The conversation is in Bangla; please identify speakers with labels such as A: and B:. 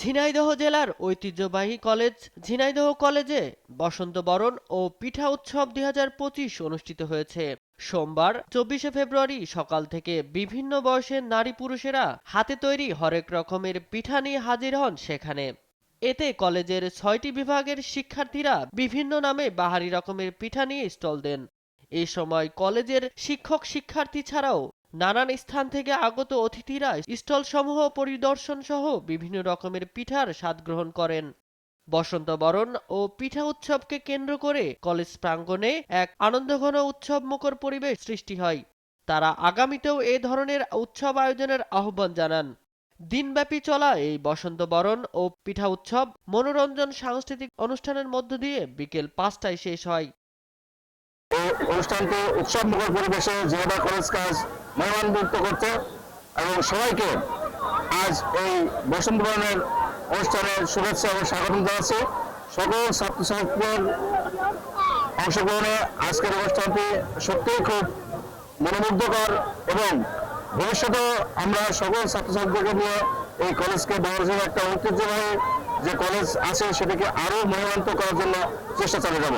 A: ঝিনাইদহ জেলার ঐতিহ্যবাহী কলেজ ঝিনাইদহ কলেজে বসন্ত বরণ ও পিঠা উৎসব দুই হাজার পঁচিশ অনুষ্ঠিত হয়েছে। সোমবার, চব্বিশে ফেব্রুয়ারি সকাল থেকে বিভিন্ন বয়সের নারী পুরুষেরা হাতে তৈরি হরেক রকমের পিঠা নিয়ে হাজির হন সেখানে। এতে কলেজের ছয়টি বিভাগের শিক্ষার্থীরা বিভিন্ন নামে বাহারি রকমের পিঠা নিয়ে স্টল দেন। এ সময় কলেজের শিক্ষক শিক্ষার্থী ছাড়াও নানান স্থান থেকে আগত অতিথিরা স্টল সমূহ পরিদর্শন সহ বিভিন্ন রকমের পিঠার স্বাদ গ্রহণ করেন। বসন্ত বরণ ও পিঠা উৎসবকে কেন্দ্র করে কলেজ প্রাঙ্গণে এক আনন্দঘন উৎসব মুখর পরিবেশ সৃষ্টি হয়। তারা আগামীতেও এ ধরনের উৎসব আয়োজনের আহ্বান জানান। দিনব্যাপী চলা এই বসন্ত বরণ ও পিঠা উৎসব মনোরঞ্জন সাংস্কৃতিক অনুষ্ঠানের মধ্য দিয়ে বিকেল পাঁচটায় শেষ হয়।
B: অনুষ্ঠানটি উৎসব মুখর পরিবেশে জেনেভা কলেজ কাজ মনোনয়নযুক্ত করতে এবং সবাইকে আজ এই বসন্ত বরণের অনুষ্ঠানের শুভেচ্ছা এবং স্বাগত জানাচ্ছি। সকল ছাত্রছাত্রীদের অংশগ্রহণে আজকের অনুষ্ঠানটি সত্যিই খুব মনোমুগ্ধকর এবং ভবিষ্যতে আমরা সকল ছাত্রছাত্রীদেরকে নিয়ে এই কলেজকে বাংলাদেশের একটা ঐতিহ্যবাহী যে কলেজ আছে সেটাকে আরও মনোনয়ন করার জন্য চেষ্টা চালিয়ে যাব।